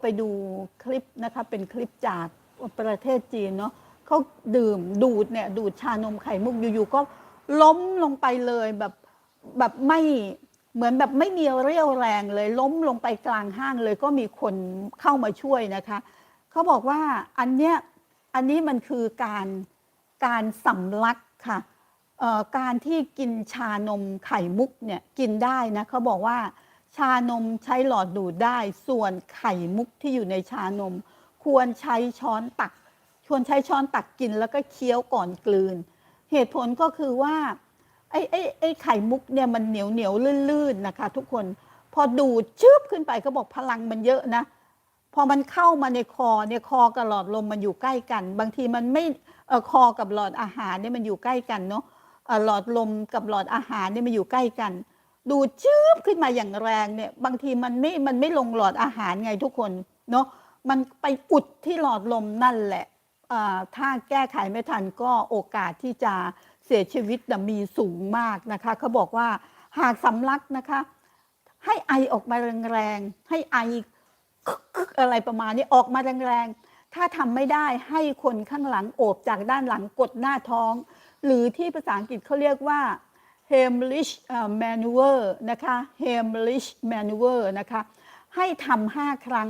ไปดูคลิปนะคะเป็นคลิปจากประเทศจีนเนาะเขาดื่มดูดเนี่ยดูดชานมไข่มุกอยู่ๆก็ล้มลงไปเลยแบบแบบไม่เหมือนแบบไม่มีเรี่ยวแรงเลย ล้มลงไปกลางห้างเลยก็มีคนเข้ามาช่วยนะคะเขาบอกว่าอันเนี้ยอันนี้มันคือการการสำลักค่ะการที่กินชานมไข่มุกเนี่ยกินได้นะเขาบอกว่า ชานมใช้หลอดดูดได้ ส่วนไข่มุกที่อยู่ในชานม ควรใช้ช้อนตัก ควรใช้ช้อนตักกินแล้วก็เคี้ยวก่อนกลืน เหตุผลก็คือว่าไอ้ไอ้ไอ้ไข่มุกเนี่ยมันเหนียวเหนียวลื่นๆนะคะ ทุกคนพอดูดชืบขึ้นไปก็บอกพลังมันเยอะนะ พอมันเข้ามาในคอเนี่ยคอกับหลอดลมมันอยู่ใกล้กัน บางทีมันไม่เออคอกับหลอดอาหารเนี่ยมันอยู่ใกล้กันเนาะเออหลอดลมกับหลอดอาหารเนี่ยมันอยู่ใกล้กัน ดูชืบขึ้นมาอย่างแรงเนี่ย บางทีมันไม่มันไม่ลงหลอดอาหารไงทุกคนเนาะมันไปอุดที่หลอดลมนั่นแหละอ่าถ้าแก้ไขไม่ทันก็โอกาสที่จะเสียชีวิตมีสูงมากนะคะเขาบอกว่าหากสำลักนะคะ ให้ไอออกมาแรงๆให้ไออะไรประมาณนี้ออกมาแรงๆถ้าทำไม่ได้ให้คนข้างหลังโอบจากด้านหลังกดหน้าท้อง หรือที่ภาษาอังกฤษเขาเรียกว่า Heimlich เอ่อ maneuver นะคะ Heimlich maneuver นะคะ ให้ทำห้าครั้ง